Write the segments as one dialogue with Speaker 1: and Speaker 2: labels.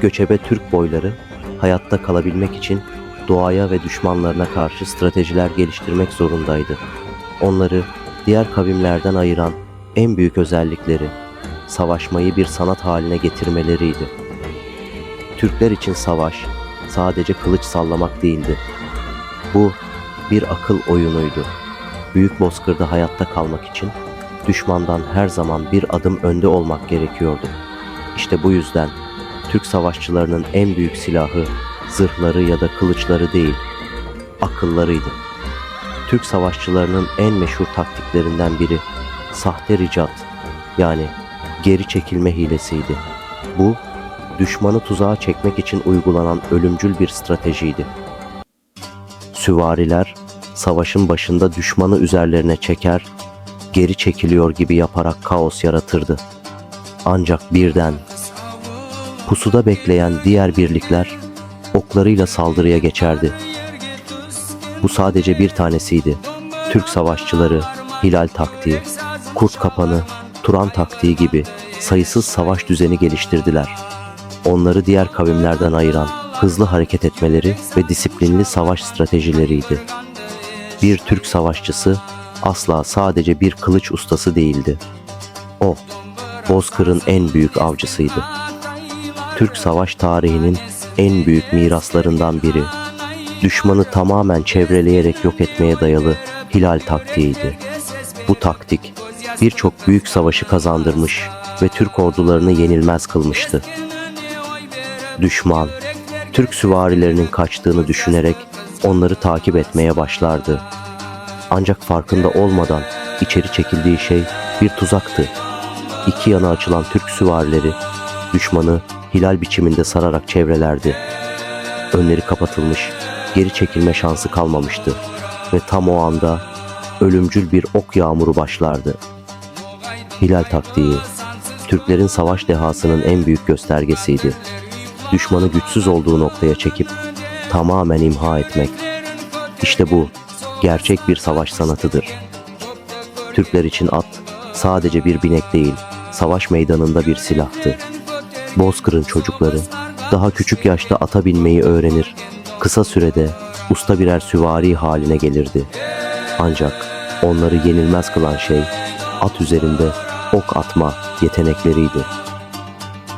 Speaker 1: göçebe Türk boyları hayatta kalabilmek için doğaya ve düşmanlarına karşı stratejiler geliştirmek zorundaydı. Onları diğer kavimlerden ayıran en büyük özellikleri savaşmayı bir sanat haline getirmeleriydi. Türkler için savaş sadece kılıç sallamak değildi. Bu bir akıl oyunuydu. Büyük bozkırda hayatta kalmak için düşmandan her zaman bir adım önde olmak gerekiyordu. İşte bu yüzden Türk savaşçılarının en büyük silahı zırhları ya da kılıçları değil, akıllarıydı. Türk savaşçılarının en meşhur taktiklerinden biri sahte ricat yani geri çekilme hilesiydi. Bu düşmanı tuzağa çekmek için uygulanan ölümcül bir stratejiydi. Süvariler savaşın başında düşmanı üzerlerine çeker, geri çekiliyor gibi yaparak kaos yaratırdı. Ancak birden pusuda bekleyen diğer birlikler oklarıyla saldırıya geçerdi. Bu sadece bir tanesiydi. Türk savaşçıları Hilal taktiği, Kurt kapanı, Turan taktiği gibi sayısız savaş düzeni geliştirdiler. Onları diğer kavimlerden ayıran hızlı hareket etmeleri ve disiplinli savaş stratejileriydi. Bir Türk savaşçısı asla sadece bir kılıç ustası değildi. O, Bozkır'ın en büyük avcısıydı. Türk savaş tarihinin en büyük miraslarından biri. Düşmanı tamamen çevreleyerek yok etmeye dayalı hilal taktiğiydi. Bu taktik birçok büyük savaşı kazandırmış ve Türk ordularını yenilmez kılmıştı. Düşman, Türk süvarilerinin kaçtığını düşünerek onları takip etmeye başlardı. Ancak farkında olmadan içeri çekildiği şey bir tuzaktı. İki yana açılan Türk süvarileri düşmanı hilal biçiminde sararak çevrelerdi. Önleri kapatılmış, geri çekilme şansı kalmamıştı ve tam o anda ölümcül bir ok yağmuru başlardı. Hilal taktiği, Türklerin savaş dehasının en büyük göstergesiydi. Düşmanı güçsüz olduğu noktaya çekip tamamen imha etmek. İşte bu gerçek bir savaş sanatıdır. Türkler için at sadece bir binek değil, savaş meydanında bir silahtı. Bozkır'ın çocukları daha küçük yaşta ata binmeyi öğrenir. Kısa sürede usta birer süvari haline gelirdi. Ancak onları yenilmez kılan şey at üzerinde ok atma yetenekleriydi.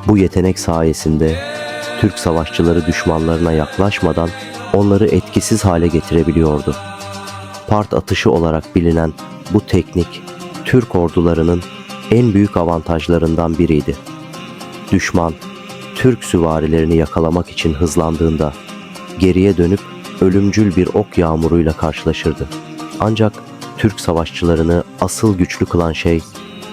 Speaker 1: Bu yetenek sayesinde Türk savaşçıları düşmanlarına yaklaşmadan onları etkisiz hale getirebiliyordu. Part atışı olarak bilinen bu teknik Türk ordularının en büyük avantajlarından biriydi. Düşman Türk süvarilerini yakalamak için hızlandığında geriye dönüp ölümcül bir ok yağmuruyla karşılaşırdı. Ancak Türk savaşçılarını asıl güçlü kılan şey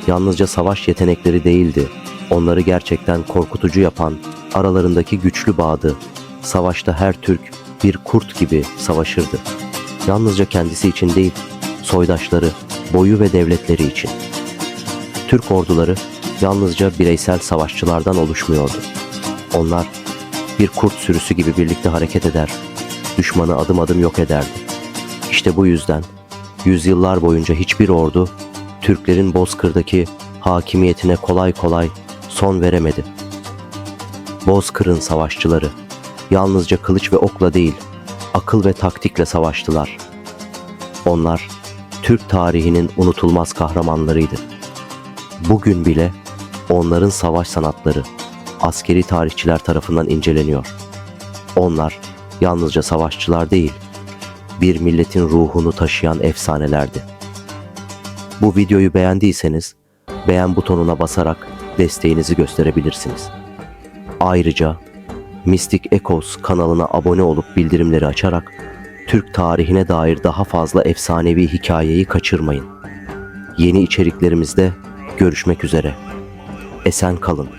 Speaker 1: yalnızca savaş yetenekleri değildi. Onları gerçekten korkutucu yapan aralarındaki güçlü bağdı. Savaşta her Türk bir kurt gibi savaşırdı. Yalnızca kendisi için değil, soydaşları, boyu ve devletleri için. Türk orduları yalnızca bireysel savaşçılardan oluşmuyordu. Onlar bir kurt sürüsü gibi birlikte hareket eder, düşmanı adım adım yok ederdi. İşte bu yüzden yüzyıllar boyunca hiçbir ordu Türklerin Bozkır'daki hakimiyetine kolay kolay son veremedi. Bozkır'ın savaşçıları yalnızca kılıç ve okla değil, akıl ve taktikle savaştılar. Onlar Türk tarihinin unutulmaz kahramanlarıydı. Bugün bile onların savaş sanatları askeri tarihçiler tarafından inceleniyor. Onlar yalnızca savaşçılar değil, bir milletin ruhunu taşıyan efsanelerdi. Bu videoyu beğendiyseniz beğen butonuna basarak desteğinizi gösterebilirsiniz. Ayrıca Mystic Echoes kanalına abone olup bildirimleri açarak Türk tarihine dair daha fazla efsanevi hikayeyi kaçırmayın. Yeni içeriklerimizde görüşmek üzere. Esen kalın.